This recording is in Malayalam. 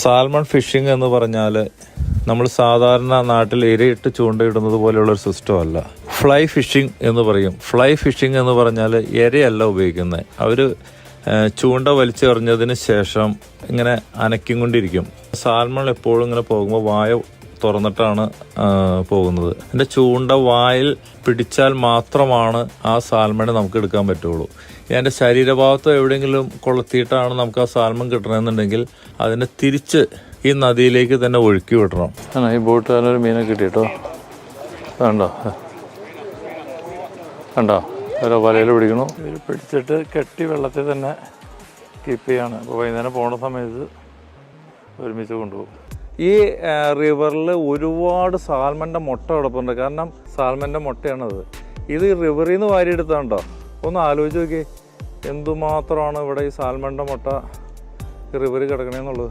സാൽമൺ ഫിഷിംഗ് എന്ന് പറഞ്ഞാൽ നമ്മൾ സാധാരണ നാട്ടിൽ ഇരയിട്ട് ചൂണ്ടയിടുന്നത് പോലെയുള്ള ഒരു സിസ്റ്റം അല്ല. ഫ്ലൈ ഫിഷിംഗ് എന്ന് പറയും. ഫ്ലൈ ഫിഷിംഗ് എന്ന് പറഞ്ഞാൽ ഇരയല്ല ഉപയോഗിക്കുന്നത് അവർ ചൂണ്ട വലിച്ചെറിഞ്ഞതിന് ശേഷം ഇങ്ങനെ അനക്കിക്കൊണ്ടിരിക്കും. സാൽമൺ എപ്പോഴും ഇങ്ങനെ പോകുമ്പോൾ വായ തുറന്നിട്ടാണ് പോകുന്നത്. എന്റെ ചൂണ്ട വായിൽ പിടിച്ചാൽ മാത്രമാണ് ആ സാൽമണെ നമുക്ക് എടുക്കാൻ പറ്റുള്ളൂ. എന്റെ ശരീരഭാഗത്തോ എവിടെയെങ്കിലും കൊളുത്തിയിട്ടാണ് നമുക്ക് ആ സാൽമൺ കിട്ടണമെന്നുണ്ടെങ്കിൽ അതിനെ തിരിച്ച് ഈ നദിയിലേക്ക് തന്നെ ഒഴുക്കി വിടണം. ആണ് ഈ ഒരു മീനെ കിട്ടിയിട്ടോ? കണ്ടോ കണ്ടോ ഓരോ വലയിൽ പിടിക്കണു? ഇവർ പിടിച്ചിട്ട് കെട്ടി വെള്ളത്തിൽ തന്നെ കീപ്പ് ചെയ്യാണ്. അപ്പോൾ വൈകുന്നേരം പോണ സമയത്ത് ഒരുമിച്ച് കൊണ്ടുപോകും. ഈ റിവറിൽ ഒരുപാട് സാൽമന്റെ മുട്ട കിടപ്പുണ്ട്. കാരണം സാൽമന്റെ മുട്ടയാണത്. ഇത് റിവറിൽ നിന്ന് വാരിയെടുത്താണ്ടോ? ഒന്ന് ആലോചിച്ച് നോക്കി എന്തുമാത്രമാണ് ഇവിടെ ഈ സാൽമന്റെ മുട്ട റിവറിൽ കിടക്കണേന്നുള്ളത്?